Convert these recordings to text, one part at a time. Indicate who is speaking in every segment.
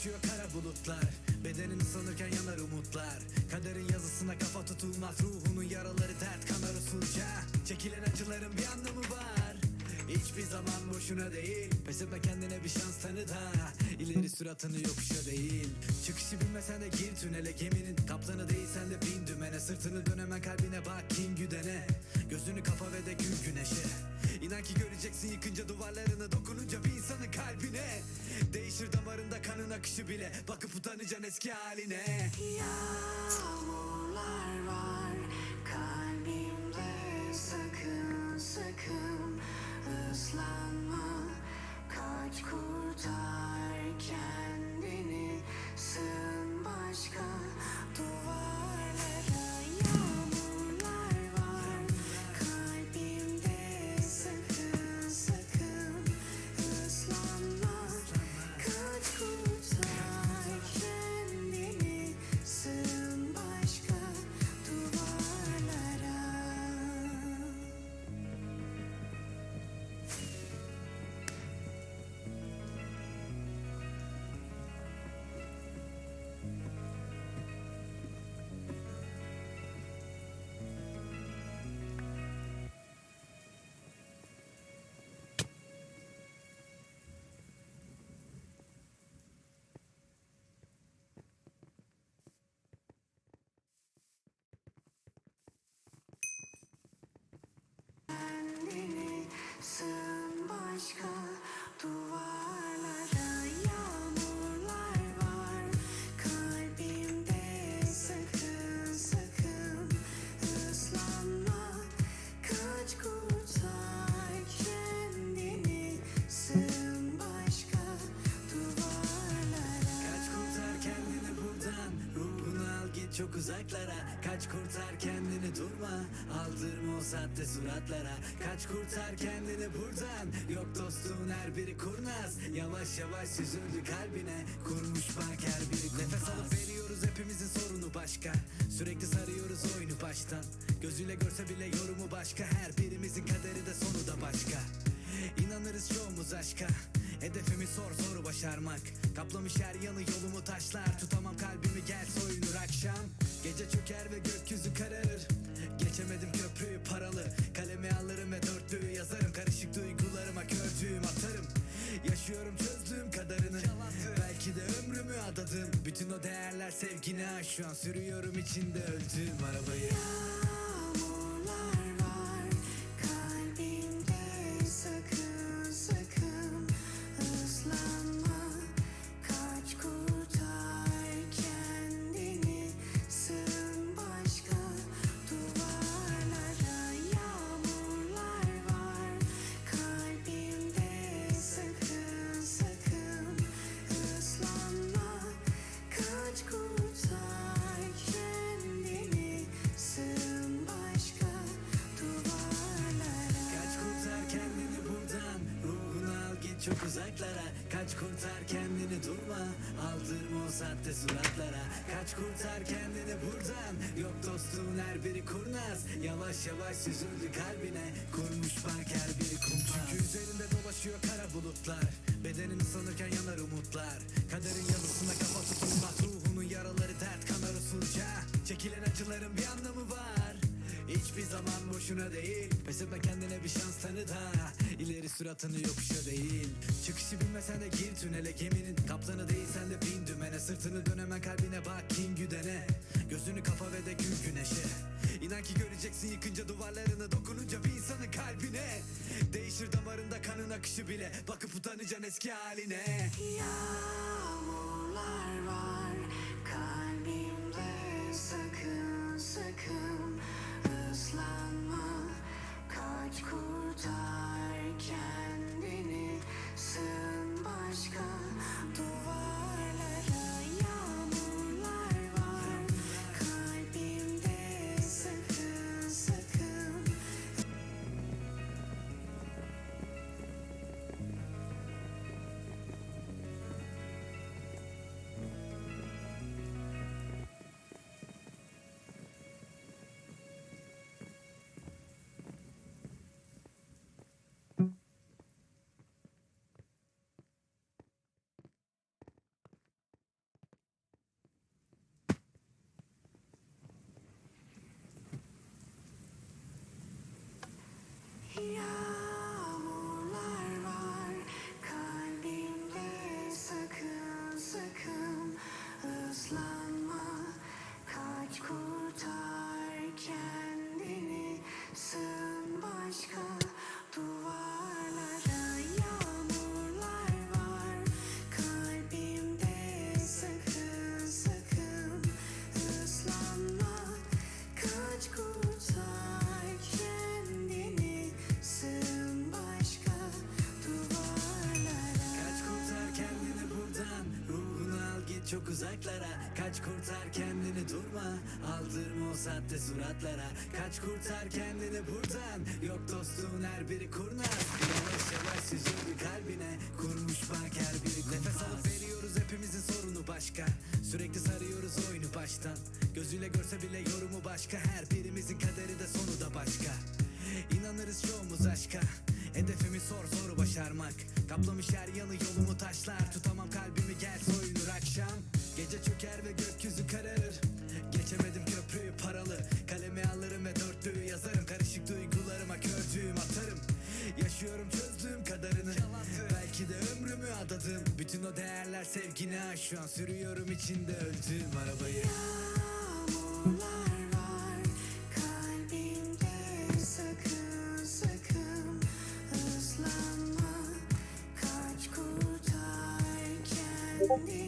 Speaker 1: dolaşıyor kara bulutlar. Bedenini sanırken yanar umutlar. Kaderin yazısına kafa tutulmaz Ruhunun yaraları dert kanar usulca. Çekilen acıların bir anlamı var. Hiçbir zaman boşuna değil. Pes etme kendine bir şans tanı da. İleri suratını yokuşa değil. Çıkışı bilmesen de gir tünele Geminin kaptanı değilsen de bin dümene. Sırtını dön hemen kalbine bak kim güdene. Gözünü kapa ve de gül güneşe İnan ki göreceksin yıkınca duvarlarını Dokununca bir insanın kalbine. Değişir damarında kanın akışı bile Bakıp utanacaksın eski haline.
Speaker 2: Yağmurlar var kalbimde sakın sakın. Islanma Kaç kurtar sığın başka
Speaker 1: çok uzaklara Kaç kurtar kendini durma. Aldırma o sahte suratlara. Kaç kurtar kendini buradan. Yok dostluğun her biri kurnaz. Yavaş yavaş süzüldü kalbine. Kurmuş bak her biri kumpas Nefes alıp veriyoruz hepimizin sorunu başka. Sürekli sarıyoruz oyunu baştan. Gözüyle görse bile yorumu başka. Her birimizin kaderi de sonu da başka. İnanırız çoğumuz aşka Hedefimiz zor zoru başarmak. Kaplamış her yanı yolumu taşlar. Tutamam kalbimi gel soyunur akşam. Gece çöker ve gökyüzü kararır. Geçemedim köprüyü paralı. Kalemi alırım ve dörtlüğü yazarım. Karışık duygularıma kördüğüm atarım. Yaşıyorum çözdüğüm kadarını. Belki de ömrümü adadım. Bütün o değerler sevgine aş Şu an sürüyorum içinde öldüğüm arabayı.
Speaker 2: Yağmurlar
Speaker 1: çok uzaklara Kaç kurtar kendini durma. Aldırma o sahte suratlara Kaç kurtar kendini buradan. Yok dostluğun her biri kurnaz. Yavaş yavaş süzüldü kalbine. Kurmuş bak her biri kumpas. Çünkü üzerinde dolaşıyor kara bulutlar. Bedenini sanırken yanar umutlar. Kaderin yazısına kafa tutulmaz Ruhunun yaraları dert kanar usulca Çekilen acıların bir anlamı var. Hiçbir zaman boşuna değil. Pes etme kendine bir şans tanı da İleri suratını yokuşa değil. Çıkışı bilmesen de gir tünele. Geminin kaptanı değilsen de bin dümene. Sırtını dön hemen kalbine bak kim güdene. Gözünü kapa ve de gül güneşe. İnan ki göreceksin yıkınca duvarlarını Dokununca bir insanın kalbine. Değişir damarında kanın akışı bile Bakıp utanacaksın eski haline.
Speaker 2: Yağmurlar var kalbimde sakın sakın. Islanma Kaç kurtar kendini sığın başka yeah.
Speaker 1: Çok uzaklara Kaç kurtar kendini durma. Aldırma o sahte suratlara. Kaç kurtar kendini buradan. Yok dostluğun her biri kurnaz. Yavaş yavaş süzüldü kalbine. Kurmuş bak her biri kumpas Nefes alıp veriyoruz hepimizin sorunu başka. Sürekli sarıyoruz oyunu baştan. Gözüyle görse bile yorumu başka. Her birimizin kaderi de sonu da başka. İnanırız çoğumuz aşka. Hedefimiz zor zoru başarmak. Kaplamış her yanı yolumu taşlar adadım Bütün o değerler sevgine aş Şu an sürüyorum içinde öldüğüm arabayı.
Speaker 2: Yağmurlar var. Kalbimde sakın sakın ıslanma. Kaç kurtar kendini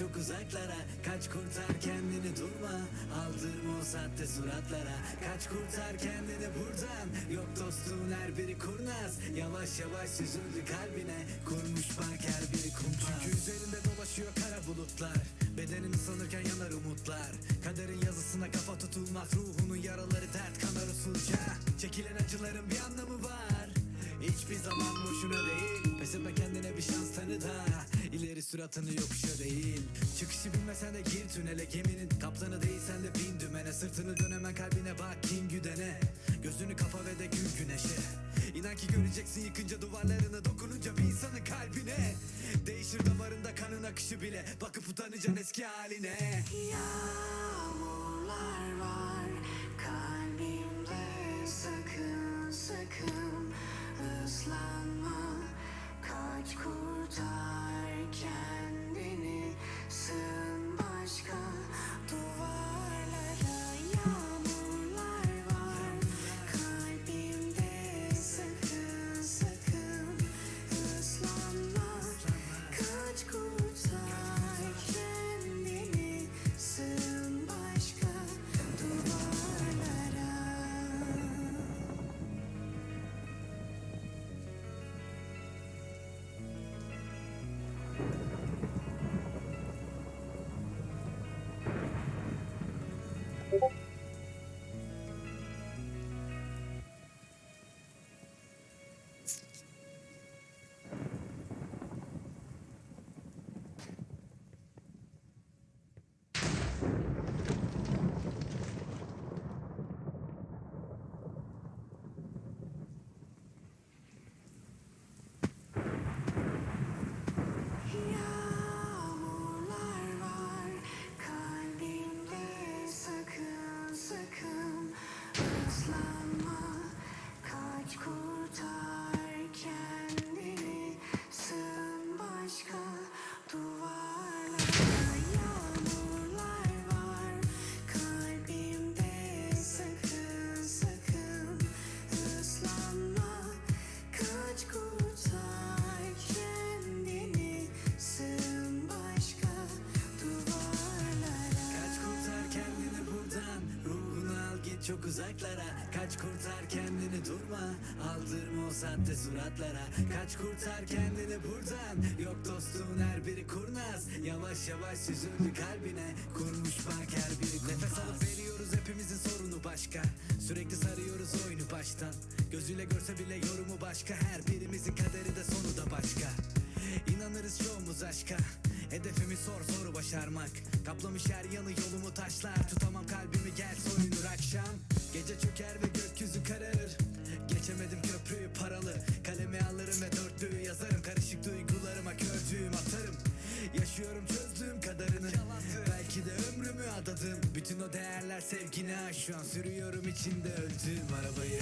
Speaker 1: çok uzaklara Kaç kurtar kendini durma. Aldırma o sahte suratlara Kaç kurtar kendini buradan. Yok dostluğun her biri kurnaz. Yavaş yavaş süzüldü kalbine. Kurmuş bak her biri kumpas. Çünkü üzerinde dolaşıyor kara bulutlar. Bedenin ıslanırken yanar umutlar. Kaderin yazısına kafa tutulmaz. Ruhunun yaraları dert kanar usulca. Çekilen acıların bir anlamı var. Hiçbir zaman boşuna değil. Pes etme kendine bir şans tanı da suratını yokuşa değil. Çıkışı bilmesen de gir tünele Geminin kaptanı değilsen de bin dümene Sırtını dön hemen kalbine bak kin güdene. Gözünü kapa ve de gül güneşe. İnan ki göreceksin yıkınca duvarlarını Dokununca bir insanın kalbine. Değişir damarında kanın akışı bile Bakıp utanacaksın eski haline.
Speaker 2: Yağmurlar var kalbimde sakın sakın ıslanma kaç kurtar kendini sığın başka
Speaker 1: çok uzaklara Kaç kurtar kendini durma. Aldırma o sahte suratlara. Kaç kurtar kendini buradan. Yok dostluğun her biri kurnaz. Yavaş yavaş süzüldü kalbine. Kurmuş bak her biri kumpas Nefes alıp veriyoruz hepimizin sorunu başka. Sürekli sarıyoruz oyunu baştan. Gözüyle görse bile yorumu başka. Her birimizin kaderi de sonu da başka. İnanırız çoğumuz aşka. Hedefimiz zor zoru başarmak Kaplamış her yanı yolumu taşlar. Tutamam kalbimi gel soyunur akşam. Gece çöker ve gökyüzü kararır. Geçemedim köprüyü paralı. Kalemi alırım ve dörtlüğü yazarım. Karışık duygularıma kördüğüm atarım. Yaşıyorum çözdüğüm kadarını. Belki de ömrümü adadım. Bütün o değerler sevgine aş Şu an sürüyorum içinde öldüğüm arabayı